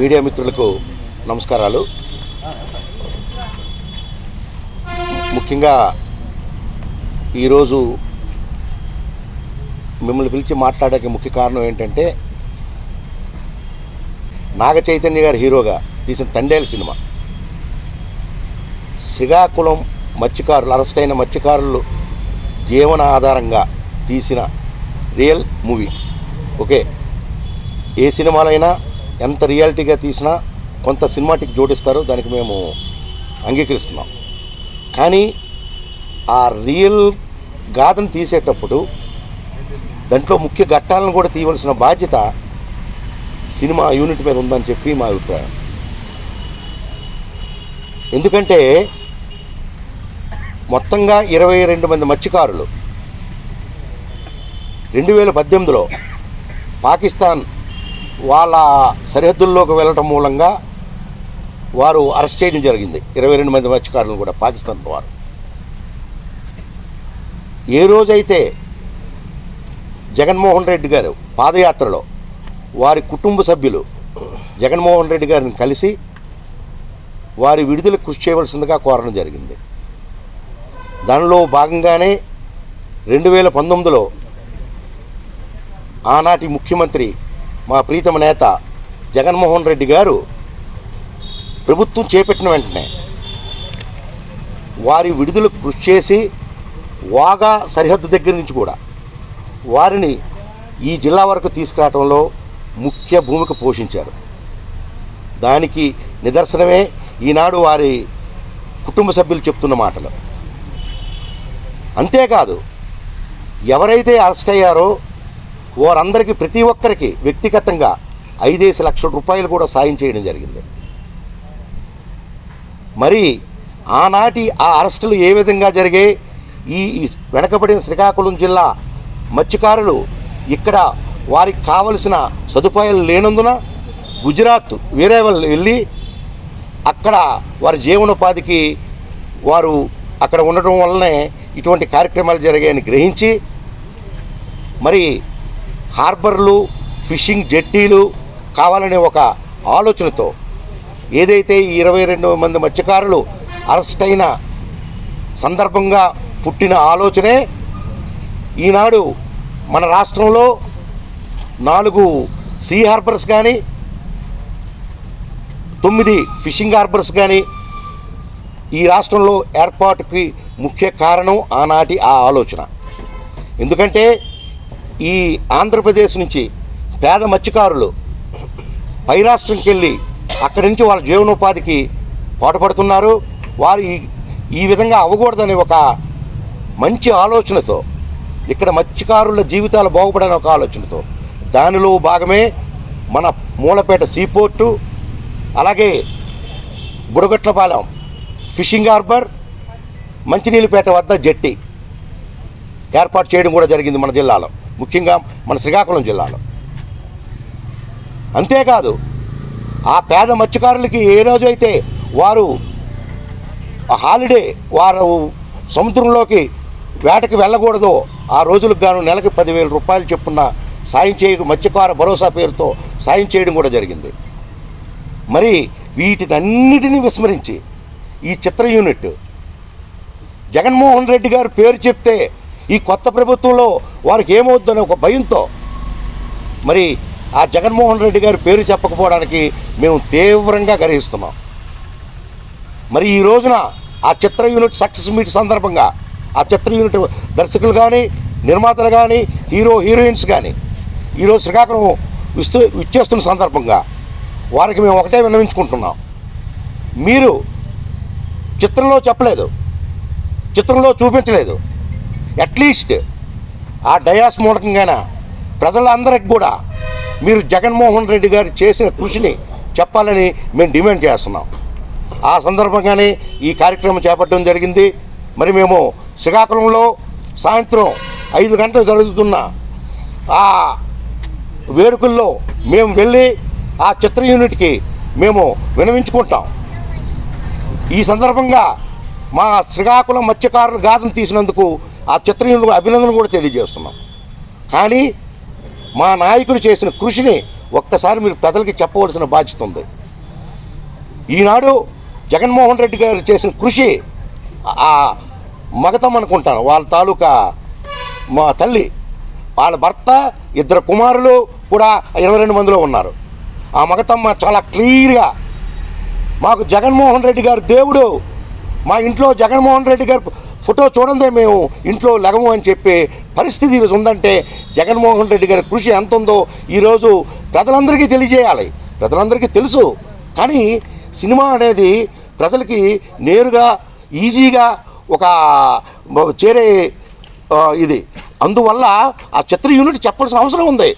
Media మిత్రులకు నమస్కారాలు. ముఖ్యంగా ఈరోజు మిమ్మల్ని పిలిచి మాట్లాడడానికి ముఖ్య కారణం ఏంటంటే నాగ చైతన్య గారి హీరోగా తీసిన తండేలు సినిమా. శ్రీకాకుళం మత్స్యకారులు అరెస్ట్ అయిన మత్స్యకారులు జీవన ఆధారంగా తీసిన రియల్ మూవీ. ఓకే? ఏ సినిమాలైనా ఎంత రియాలిటీగా తీసినా కొంత సినిమాటిక్ జోడిస్తారు దానికి మేము అంగీకరిస్తున్నాం. కానీ ఆ రియల్ గాథను తీసేటప్పుడు దాంట్లో ముఖ్య ఘట్టాలను కూడా తీయవలసిన బాధ్యత సినిమా యూనిట్ మీద ఉందని చెప్పి మా అభిప్రాయం. ఎందుకంటే మొత్తంగా ఇరవై రెండు మంది మత్స్యకారులు రెండు వేల పద్దెనిమిదిలో పాకిస్తాన్ వాళ్ళ సరిహద్దుల్లోకి వెళ్ళటం మూలంగా వారు అరెస్ట్ చేయడం జరిగింది. ఇరవై రెండు మంది మత్స్యకారులను కూడా పాకిస్తాన్ వారు. ఏ రోజైతే జగన్మోహన్ రెడ్డి గారు పాదయాత్రలో వారి కుటుంబ సభ్యులు జగన్మోహన్ రెడ్డి గారిని కలిసి వారి విడుదల కృషి చేయవలసిందిగా కోరడం జరిగింది. దానిలో భాగంగానే రెండు వేల పంతొమ్మిదిలో ఆనాటి ముఖ్యమంత్రి మా ప్రీతమ నేత జగన్మోహన్ రెడ్డి గారు ప్రభుత్వం చేపట్టిన వెంటనే వారి విడుదలకు కృషి చేసి వాగా సరిహద్దు దగ్గర నుంచి కూడా వారిని ఈ జిల్లా వరకు తీసుకురావడంలో ముఖ్య భూమిక పోషించారు. దానికి నిదర్శనమే ఈనాడు వారి కుటుంబ సభ్యులు చెప్తున్న మాటలు. అంతేకాదు ఎవరైతే అరెస్ట్ అయ్యారో వారందరికీ ప్రతి ఒక్కరికి వ్యక్తిగతంగా ఐదేసి లక్షల రూపాయలు కూడా సాయం చేయడం జరిగింది. మరి ఆనాటి ఆ అరెస్టులు ఏ విధంగా జరిగాయి? ఈ వెనకబడిన శ్రీకాకుళం జిల్లా మత్స్యకారులు ఇక్కడ వారికి కావలసిన సదుపాయాలు లేనందున గుజరాత్ వేరే వాళ్ళు వెళ్ళి అక్కడ వారి జీవనోపాధికి వారు అక్కడ ఉండటం వల్లనే ఇటువంటి కార్యక్రమాలు జరిగాయని గ్రహించి మరి హార్బర్లు ఫిషింగ్ జెట్టీలు కావాలనే ఒక ఆలోచనతో ఏదైతే ఈ ఇరవై రెండు మంది మత్స్యకారులు అరెస్ట్ అయిన సందర్భంగా పుట్టిన ఆలోచనే ఈనాడు మన రాష్ట్రంలో నాలుగు సీ హార్బర్స్ కానీ తొమ్మిది ఫిషింగ్ హార్బర్స్ కానీ ఈ రాష్ట్రంలో ఏర్పాటుకి ముఖ్య కారణం ఆనాటి ఆ ఆలోచన. ఎందుకంటే ఈ ఆంధ్రప్రదేశ్ నుంచి పేద మత్స్యకారులు పై రాష్ట్రంకి వెళ్ళి అక్కడి నుంచి వాళ్ళ జీవనోపాధికి పాటుపడుతున్నారు. వారు ఈ ఈ విధంగా అవ్వకూడదనే ఒక మంచి ఆలోచనతో ఇక్కడ మత్స్యకారుల జీవితాలు బాగుపడని ఒక ఆలోచనతో దానిలో భాగమే మన మూలపేట సీపోర్టు అలాగే బుడగట్లపాలెం ఫిషింగ్ హార్బర్ మంచినీళ్ళపేట వద్ద జట్టి ఏర్పాటు చేయడం కూడా జరిగింది మన జిల్లాలో. ముఖ్యంగా మన శ్రీకాకుళం జిల్లాలో. అంతేకాదు ఆ పేద మత్స్యకారులకి ఏ రోజైతే వారు హాలిడే వారు సముద్రంలోకి వేటకి వెళ్ళకూడదో ఆ రోజులకు గాను నెలకి పదివేల రూపాయలు చెప్పున్న సాయం చేయ మత్స్యకార భరోసా పేరుతో సాయం చేయడం కూడా జరిగింది. మరి వీటినన్నిటినీ విస్మరించి ఈ చిత్ర యూనిట్ జగన్మోహన్ రెడ్డి గారు పేరు చెప్తే ఈ కొత్త ప్రభుత్వంలో వారికి ఏమవుతుందనే ఒక భయంతో మరి ఆ జగన్మోహన్ రెడ్డి గారి పేరు చెప్పకపోవడానికి మేము తీవ్రంగా గ్రహిస్తున్నాం. మరి ఈ రోజున ఆ చిత్ర యూనిట్ సక్సెస్ మీట్ సందర్భంగా ఆ చిత్ర యూనిట్ దర్శకులు కానీ నిర్మాతలు కానీ హీరో హీరోయిన్స్ కానీ ఈరోజు శ్రీకాకుళం ఇస్తూ ఇచ్చేస్తున్న సందర్భంగా వారికి మేము ఒకటే విన్నవించుకుంటున్నాం. మీరు చిత్రంలో చెప్పలేదు. చిత్రంలో చూపించలేదు. అట్లీస్ట్ ఆ డయాస్ మూలకంగానే? ప్రజలందరికి కూడా మీరు జగన్మోహన్ రెడ్డి గారు చేసిన కృషిని చెప్పాలని మేము డిమాండ్ చేస్తున్నాం. ఆ సందర్భంగానే ఈ కార్యక్రమం చేపట్టడం జరిగింది. మరి మేము శ్రీకాకుళంలో సాయంత్రం ఐదు గంటలు జరుగుతున్న ఆ వేడుకల్లో మేము వెళ్ళి ఆ చిత్ర యూనిట్కి మేము వినవించుకుంటాం. ఈ సందర్భంగా మా శ్రీకాకుళం మత్స్యకారులు గాథను తీసినందుకు ఆ చిత్ర అభినందన కూడా తెలియజేస్తున్నాం. కానీ మా నాయకులు చేసిన కృషిని ఒక్కసారి మీరు ప్రజలకి చెప్పవలసిన బాధ్యత ఉంది. ఈనాడు జగన్మోహన్ రెడ్డి గారు చేసిన కృషి ఆ మగతం అనుకుంటాను. వాళ్ళ తాలూకా మా తల్లి వాళ్ళ భర్త ఇద్దరు కుమారులు కూడా ఇరవై రెండు మందిలో ఉన్నారు. ఆ మగతమ్మ చాలా క్లియర్గా మాకు జగన్మోహన్ రెడ్డి గారు దేవుడు. మా ఇంట్లో జగన్మోహన్ రెడ్డి గారు ఫోటో చూడందే మేము ఇంట్లో లగము అని చెప్పే పరిస్థితి ఈరోజు ఉందంటే జగన్మోహన్ రెడ్డి గారి కృషి ఎంత ఉందో ఈరోజు ప్రజలందరికీ తెలియజేయాలి. ప్రజలందరికీ తెలుసు. కానీ సినిమా అనేది ప్రజలకి నేరుగా ఈజీగా ఒక చేరే ఇది. అందువల్ల ఆ చిత్ర యూనిట్ చెప్పాల్సిన అవసరం ఉంది.